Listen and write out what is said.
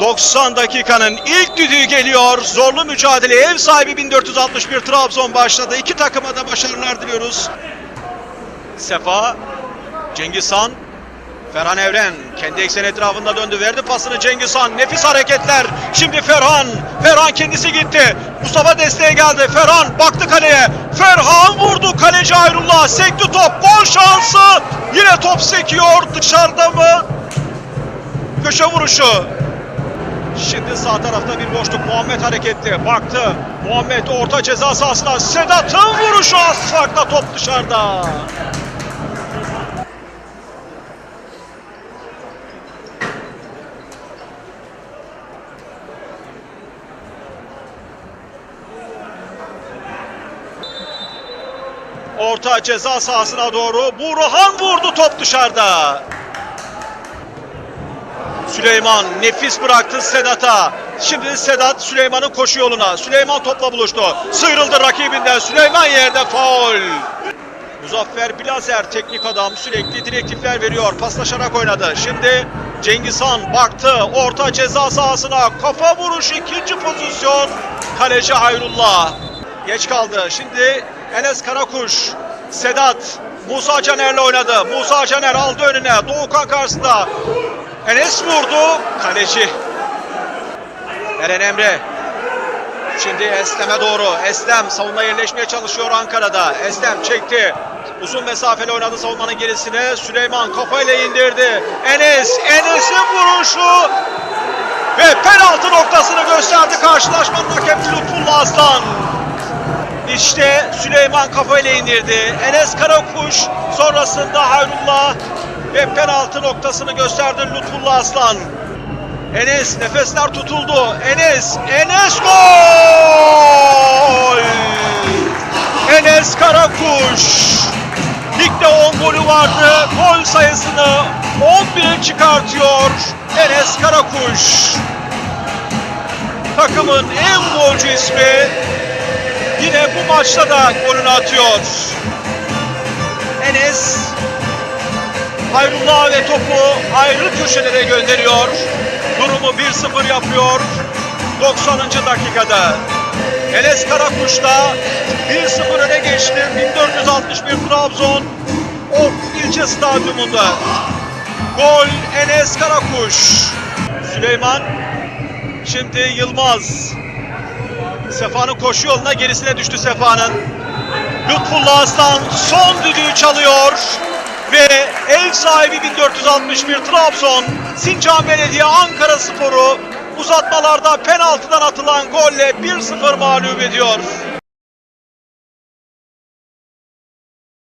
90 dakikanın ilk düdüğü geliyor. Zorlu mücadele ev sahibi 1461 Trabzon başladı. İki takıma da başarılar diliyoruz. Sefa, Cengiz Han, Ferhan Evren kendi eksen etrafında döndü. Verdi pasını Cengiz Han. Nefis hareketler. Şimdi Ferhan. Ferhan kendisi gitti. Mustafa desteğe geldi. Ferhan baktı kaleye. Ferhan vurdu. Kaleci Ayrullah. Sekti top. Gol şansı. Yine top sekiyor. Dışarıda mı? Köşe vuruşu. Şimdi sağ tarafta bir boşluk. Muhammed hareketli. Baktı. Muhammed orta ceza sahasına. Sedat'ın vuruşu az top dışarıda. Orta ceza sahasına doğru. Burhan vurdu top dışarıda. Süleyman nefis bıraktı Sedat'a. Şimdi Sedat Süleyman'ın koşu yoluna. Süleyman topla buluştu. Sıyrıldı rakibinden. Süleyman yerde faul. Muzaffer Bilazer teknik adam sürekli direktifler veriyor. Paslaşarak oynadı. Şimdi Cengiz Han baktı. Orta ceza sahasına. Kafa vuruş ikinci pozisyon. Kaleci Hayrullah. Geç kaldı. Şimdi Enes Karakuş. Sedat. Musa Caner'le oynadı. Musa Caner aldı önüne. Doğukan karşısında. Enes vurdu. Kaleci. Eren Emre. Şimdi Eslem'e doğru. Eslem savunma yerleşmeye çalışıyor Ankara'da. Eslem çekti. Uzun mesafeli oynadı savunmanın gerisine. Süleyman kafayla indirdi. Enes. Enes'in vuruşu. Ve penaltı noktasını gösterdi karşılaşmanın hakemi Lütfullah Aslan. İşte Süleyman kafayla indirdi. Enes Karakuş sonrasında Hayrullah ve penaltı noktasını gösterdi Lütfullah Aslan. Enes nefesler tutuldu. Enes, Enes gol! Enes Karakuş. Ligde 10 golü vardı. Gol sayısını 11'e çıkartıyor Enes Karakuş. Takımın en golcü ismi yine bu maçta da golünü atıyor. Enes Hayrullah ve topu ayrı köşelere gönderiyor. Durumu 1-0 yapıyor 90. dakikada. Enes Karakuş'ta 1-0 öne geçti. 1461 Trabzon Ok ilçe stadyumunda. Gol Enes Karakuş. Süleyman şimdi Yılmaz. Sefa'nın koşu yoluna gerisine düştü Sefa'nın. Lütfullah Aslan son düdüğü çalıyor ve ev sahibi 1461 Trabzon Sincan Belediye Ankara Sporu uzatmalarda penaltıdan atılan golle 1-0 mağlup ediyor.